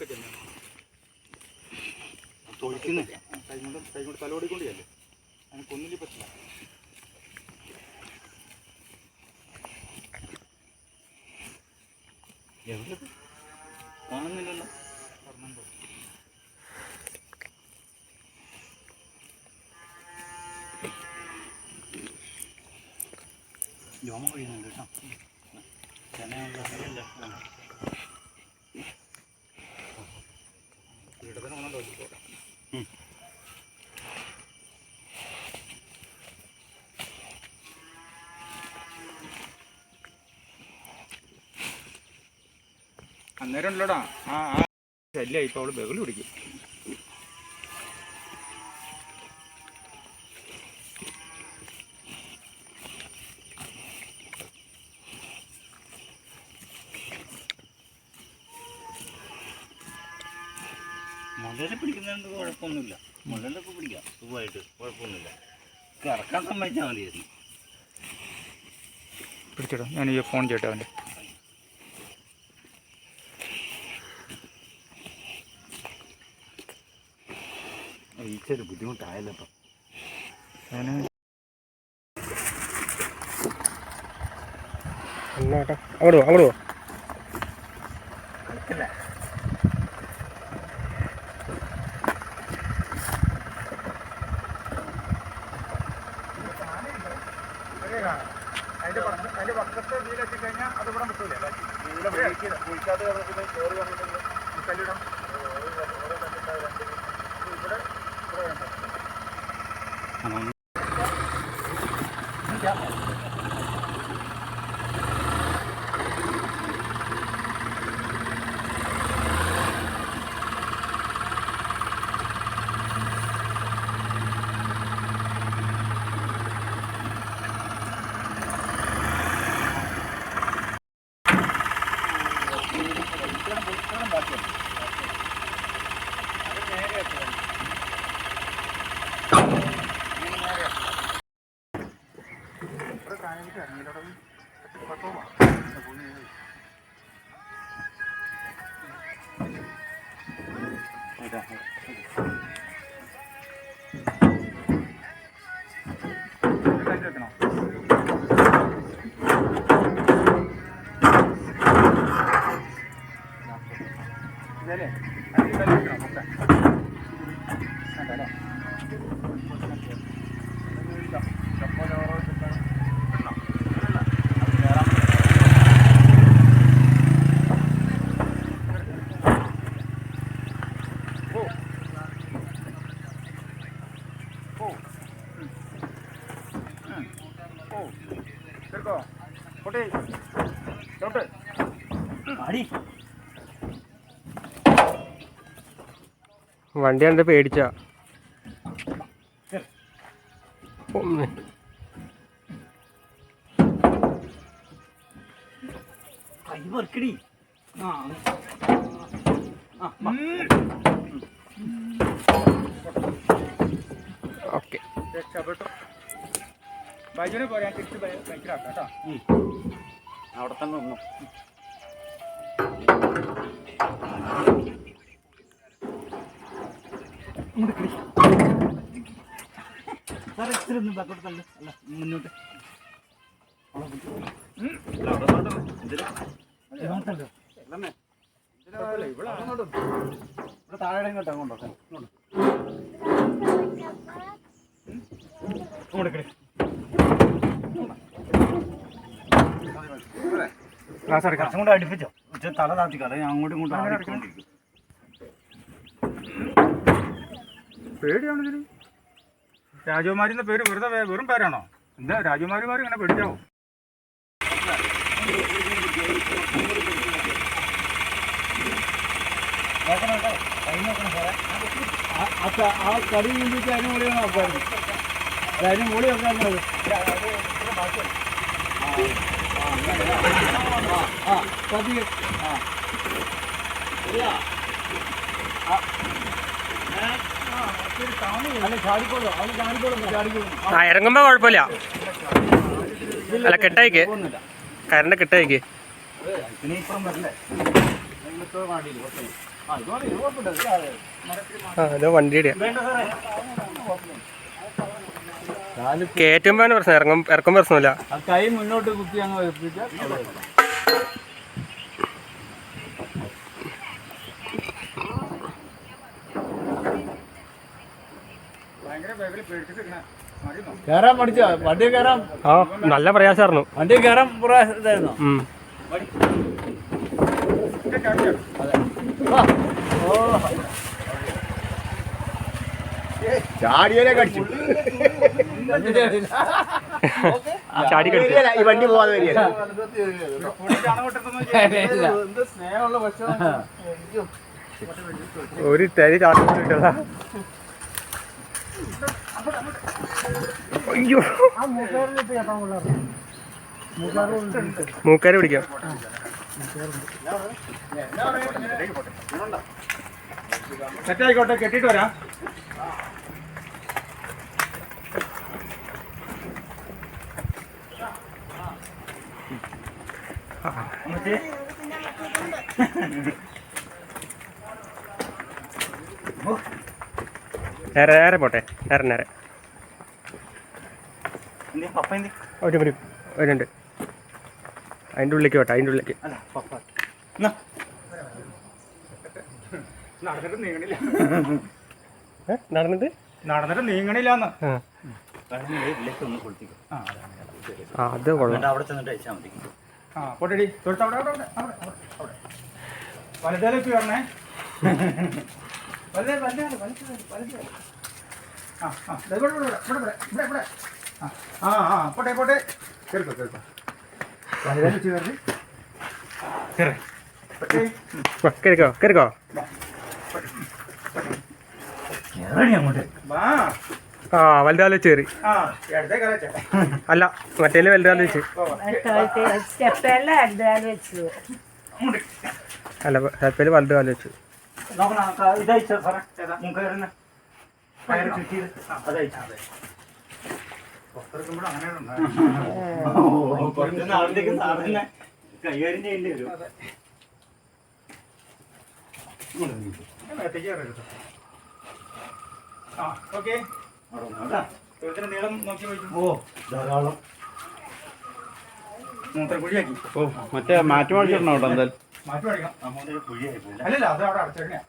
ചെന്നു തൊഴിക്കുന്നേ കൈ കൊണ്ട് കൈ കൊണ്ട് അതിന് കൊന്നില്ല പറ്റില്ല എവിടെ കാണുന്നില്ലല്ലോ. പറഞ്ഞോ രോമ കഴിയുന്നുണ്ട് കേട്ടോ. ചെന്നൈയുള്ള ഇടതന്നെ കൊണ്ടോ പോട്ടെ അന്നേരം ഉണ്ടല്ലോടാ ആ ആ ശല്യ ഇപ്പൊ അവൾ ബഹളി പിടിക്കും. മുതലെ പിടിക്കുന്നതുകൊണ്ട് കുഴപ്പമൊന്നുമില്ല. മുതലൊക്കെ പിടിക്കാം. സുഖമായിട്ട്. കുഴപ്പമൊന്നുമില്ല. ഇറക്കാൻ സമ്മതിച്ചാൽ മതിയായിരുന്നു. പിടിച്ചിടാം. ഞാൻ ഈ ഫോൺ ചെയ്യട്ടെ അവന്റെ. ഈച്ചൊരു ബുദ്ധിമുട്ടായല്ലോ ഇപ്പം ഞാൻ എന്നാട്ടെ? അവിടെ പോ അവിടെ പോ അതിന്റെ അതിന്റെ പക്കത്തെ വീലെത്തി കഴിഞ്ഞാൽ അത് ഇവിടെ മുട്ടൂലേ കുഴിക്കാത്ത കയറി വന്നിട്ടുണ്ടെങ്കിൽ കല്ലിടാം. Gracias. আমি এরকম একটা ফটো বলি এটা പൊട്ടി. അടി വണ്ടി കണ്ട് പേടിച്ച. ഒന്ന് ആ ഓക്കെ. രക്ഷപ്പെട്ടു. ബൈജുനെ പോരാ തിരിച്ച് ബൈക്കിലാക്കാം കേട്ടോ. അവിടെ തന്നെ അല്ല? മുന്നോട്ട്. ഇതിൽ. ഇതിനകത്തല്ലോ. അല്ലമ്മേ ഇതിനകത്തല്ലേ ഇവിടെ അങ്ങോട്ട് ഇവിടെ താഴെ ഇങ്ങോട്ട് അങ്ങോട്ടോ ഇങ്ങോട്ട് ഇങ്ങോട്ട് ക്ലാസ് എടുക്കാം. കുറച്ചും കൂടെ അടുപ്പിച്ചോ? ഉച്ച തല താത്തിക്കാതെ ഞാൻ അങ്ങോട്ടും ഇങ്ങോട്ടും ആടിക്കൊണ്ടിരിക്കും പേടിയാണ് ഇതിന്? രാജകുമാരിന്റെ പേര് വെറുതെ വെറും പേരാണോ? എന്താ രാജകുമാരിമാർ ഇങ്ങനെ പേടിക്കാവോ നോക്കണം കേട്ടോ കൈ നോക്കണം സാറേ ആ കളി നോക്കാറുണ്ട് നോക്കാറുണ്ട് ആ ഇറങ്ങുമ്പോ കുഴപ്പമില്ല. അല്ല കെട്ടയക്ക് കരണ്ട് കെട്ടയക്ക് ആ ഇത് വണ്ടിയുടെ കയറ്റുമ്പോൾ പ്രശ്നം ഇറങ്ങും ഇറക്കും പ്രശ്നമില്ല. കൈ മുന്നോട്ട് കുത്തി അങ്ങ് കയറാൻ പഠിച്ചോ? വണ്ടി കയറാൻ ആ നല്ല പ്രയാസമായിരുന്നു. വണ്ടി കയറാൻ പ്രയാസായിരുന്നു ഇതായിരുന്നോ? ഉം. ചാടിയനെ കടിച്ചു. ചാടി കടിച്ചു. ഈ വണ്ടി പോവാതെ വരികയില്ല. ഒരു തരി ചാടി കിട്ടില്ല അയ്യോ. മൂക്കാര് പിടിക്കാം. സെറ്റായിക്കോട്ടെ കെട്ടിട്ട് വരാം. നേരെ നേരെ പോട്ടെ. നേരെ നേരെ ഒരു ഒരു ഒരുണ്ട് അതിന്റെ ഉള്ളിലേക്ക് പോട്ടെ അതിന്റെ ഉള്ളിലേക്ക്. നടന്നിട്ട് നീങ്ങണില്ല. നടന്നിട്ട്? നടന്നിട്ട് അതാണ്. അത് കൊള്ളാം. അവിടെ ചെന്നിട്ട് അയച്ചാൽ മതി. ആ പൊട്ടടി. തൊട്ട് അവിടെ അവിടെ അവിടെ അവിടെ അവിടെ വലുതേലേക്ക് വരണേ. വലുതേ വലുതേ വലുതേ വലുതേ ആ ആ ദേ ഇവിടെ ഇവിടെ ഇവിടെ ഇവിടെ ഇവിടെ ഇവിടെ ആ ആ ആ പോട്ടെ പോട്ടെ. കേൾക്കോ കേൾക്കോ വലുതേലേക്ക് കയറി കയറി വാ, കയറിക്കോ കയറിക്കോ കേറണി അങ്ങോട്ട്. വാ. ആ വലുതാലോ കയറി. ആ ഇടത്തെ കയറച്ചേ അല്ല മറ്റേ വലുതാലോ വെച്ച് സ്റ്റെപ്പല്ല അടിതാൽ വെച്ചു. അല്ല സ്റ്റെപ്പേൽ വലുത് സാറിന് കൈകാര്യം ചെയ്യേണ്ടി വരും. ആ ഓക്കെ. നീളം നോക്കി വയ്ക്കും ഓ ധാരാളം. മൂത്രക്കുഴിയാക്കി മറ്റേ മാറ്റി മാറ്റിടണം കേട്ടോ എന്തായാലും? മാറ്റി പഠിക്കണം നമ്മുടെ കുഴിയായി അല്ലല്ല അത് അവിടെ അടച്ചേക്കണേ